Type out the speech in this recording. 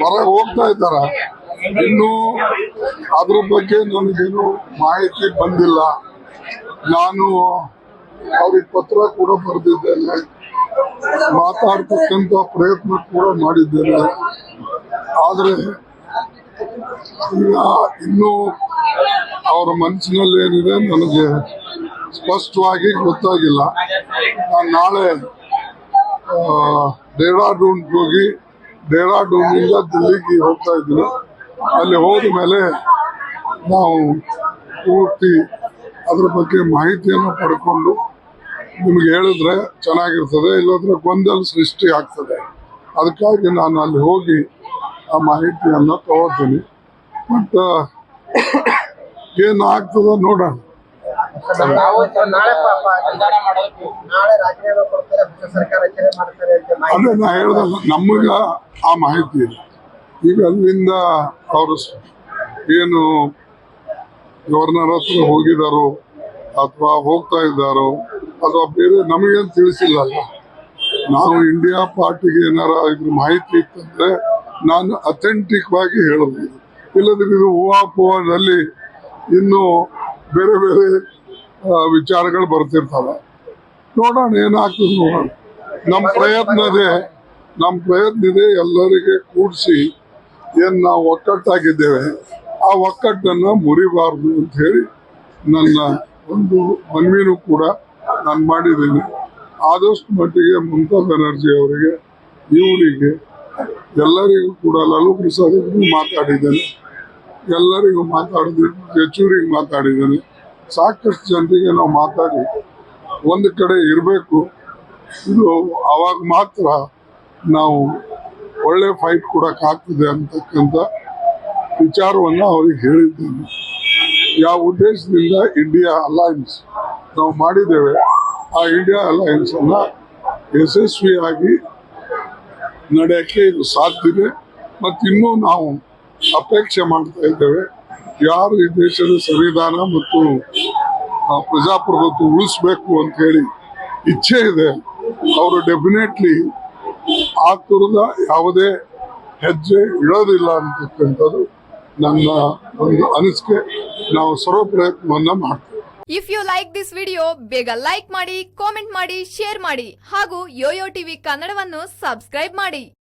ಹೊರಗೆ ಹೋಗ್ತಾ ಇದ್ದಾರ. ಇನ್ನು ಅದ್ರ ಬಗ್ಗೆ ನನಗೇನು ಮಾಹಿತಿ ಬಂದಿಲ್ಲ. ನಾನು ಅವ್ರಿಗೆ ಪತ್ರ ಕೂಡ ಬರೆದಿದ್ದೇನೆ. ಮಾತಾಡ್ತಕ್ಕಂಥ ಪ್ರಯತ್ನ ಕೂಡ ಮಾಡಿದ್ದೇನೆ. ಆದರೆ ಇನ್ನು ಅವರ ಮನಸ್ಸಿನಲ್ಲಿ ಏನಿದೆ ನನಗೆ ಸ್ಪಷ್ಟವಾಗಿ ಗೊತ್ತಾಗಿಲ್ಲ. ನಾನು ನಾಳೆ ಡೇರಾಡೂನ್ಗೆ ಹೋಗಿ ಡೆಹ್ರಾಡೂನಿಂದ ದಿಲ್ಲಿಗೆ ಹೋಗ್ತಾ ಇದ್ದೀನಿ. ಅಲ್ಲಿ ಹೋದ ಮೇಲೆ ನಾವು ಪೂರ್ತಿ ಅದ್ರ ಬಗ್ಗೆ ಮಾಹಿತಿಯನ್ನು ಪಡ್ಕೊಂಡು ನಿಮ್ಗೆ ಹೇಳಿದ್ರೆ ಚೆನ್ನಾಗಿರ್ತದೆ, ಇಲ್ಲದ್ರೆ ಗೊಂದಲ ಸೃಷ್ಟಿ ಆಗ್ತದೆ. ಅದಕ್ಕಾಗಿ ನಾನು ಅಲ್ಲಿ ಹೋಗಿ ಆ ಮಾಹಿತಿಯನ್ನು ತಗೋತೀನಿ ಬಟ್ ಏನಾಗ್ತದೋ ನೋಡೋಣ. ನಾವು ನಾಳೆ ನಾಳೆ ರಾಜೀನಾಮೆ ಕೊಡ್ತಾರೆ ಹೊಸ ಸರ್ಕಾರ ರಚನೆ ಮಾಡ್ತಾರೆ ಅಂತ ಅದೇ ನಾ ಹೇಳ್ದಲ್ಲ ನಮಗ ಆ ಮಾಹಿತಿ ಇಲ್ಲ. ಈಗ ಅಲ್ಲಿಂದ ಅವರು ಏನು ಗವರ್ನರ್ ಹತ್ರ ಹೋಗಿದಾರೋ ಅಥವಾ ಹೋಗ್ತಾ ಇದ್ದಾರೋ ಅಥವಾ ಬೇರೆ ನಮಗೇನು ತಿಳಿಸಿಲ್ಲಲ್ಲ. ನಾವು ಇಂಡಿಯಾ ಪಾರ್ಟಿಗೆ ಏನಾರ ಇದ್ರ ಮಾಹಿತಿ ಇತ್ತಂದ್ರೆ ನಾನು ಅಥೆಂಟಿಕ್ ಆಗಿ ಹೇಳಬಹುದು ಇಲ್ಲದ್ರೆ ಇದು ಊಹಾಪೋಹದಲ್ಲಿ ಇನ್ನು ಬೇರೆ ಬೇರೆ ವಿಚಾರಗಳು ಬರ್ತಿರ್ತವೆ. ನೋಡೋಣ ಏನಾಗ್ತದೆ ನೋಡೋಣ. ನಮ್ಮ ಪ್ರಯತ್ನ ಇದೆ. ನಮ್ಮ ಪ್ರಯತ್ನ ಇದೆ ಎಲ್ಲರಿಗೆ ಕೂಡಿಸಿ ಏನು ನಾವು ಒಕ್ಕಟ್ಟಾಗಿದ್ದೇವೆ, ಆ ಒಕ್ಕಟ್ಟನ್ನು ಮುರಿಬಾರ್ದು ಅಂತ ಹೇಳಿ ನನ್ನ ಒಂದು ಮನವಿನೂ ಕೂಡ ನಾನು ಮಾಡಿದ್ದೀನಿ. ಆದಷ್ಟು ಮಟ್ಟಿಗೆ ಮಮತಾ ಬ್ಯಾನರ್ಜಿ ಅವರಿಗೆ ಇವರಿಗೆ ಎಲ್ಲರಿಗೂ ಕೂಡ ಲಾಲು ಪ್ರಸಾದ್ ಮಾತಾಡಿದ್ದೇನೆ. ಎಲ್ಲರಿಗೂ ಮಾತಾಡಿದ್ದೀನಿ ಯಚೂರಿಗೆ ಮಾತಾಡಿದ್ದೇನೆ. ಸಾಕಷ್ಟು ಜನರಿಗೆ ನಾವು ಮಾತಾಡಿ ಒಂದು ಕಡೆ ಇರಬೇಕು. ಇದು ಆವಾಗ ಮಾತ್ರ ನಾವು ಒಳ್ಳೆ ಫೈಟ್ ಕೊಡಕ್ಕಾಗ್ತದೆ ಅಂತಕ್ಕಂಥ ವಿಚಾರವನ್ನು ಅವ್ರಿಗೆ ಹೇಳಿದ್ದೇನೆ. ಯಾವ ಉದ್ದೇಶದಿಂದ ಇಂಡಿಯಾ ಅಲಯನ್ಸ್ ನಾವು ಮಾಡಿದ್ದೇವೆ, ಆ ಇಂಡಿಯಾ ಅಲಯನ್ಸನ್ನು ಯಶಸ್ವಿಯಾಗಿ ನಡೆಯೋಕ್ಕೆ ಇದು ಸಾಧ್ಯ ಮತ್ತು ಇನ್ನೂ ನಾವು ಅಪೇಕ್ಷೆ ಮಾಡ್ತಾ ಇದ್ದೇವೆ. ಯಾರು ಈ ದೇಶದ ಸಂವಿಧಾನ ಮತ್ತು ಪ್ರಜಾಪ್ರಭುತ್ವ ಉಳಿಸ್ಬೇಕು ಅಂತ ಹೇಳಿ ಇಚ್ಛೆ ಇದೆ, ಅವರು ಡೆಫಿನೆಟ್ಲಿ ಆ ತುರದ ಯಾವುದೇ ಹೆಜ್ಜೆ ಇಡೋದಿಲ್ಲ ಅಂತಕ್ಕಂಥದ್ದು ನನ್ನ ಒಂದು ಅನಿಸಿಕೆ. ನಾವು ಸರ್ವ ಪ್ರಯತ್ನವನ್ನ ಮಾಡ್ತೀವಿ. If you like this video ಬೇಗ ಲೈಕ್ ಮಾಡಿ ಕಾಮೆಂಟ್ ಮಾಡಿ ಶೇರ್ ಮಾಡಿ ಹಾಗೂ ಯೋಯೋ ಟಿವಿ ಕನ್ನಡವನ್ನು ಸಬ್ಸ್ಕ್ರೈಬ್ ಮಾಡಿ.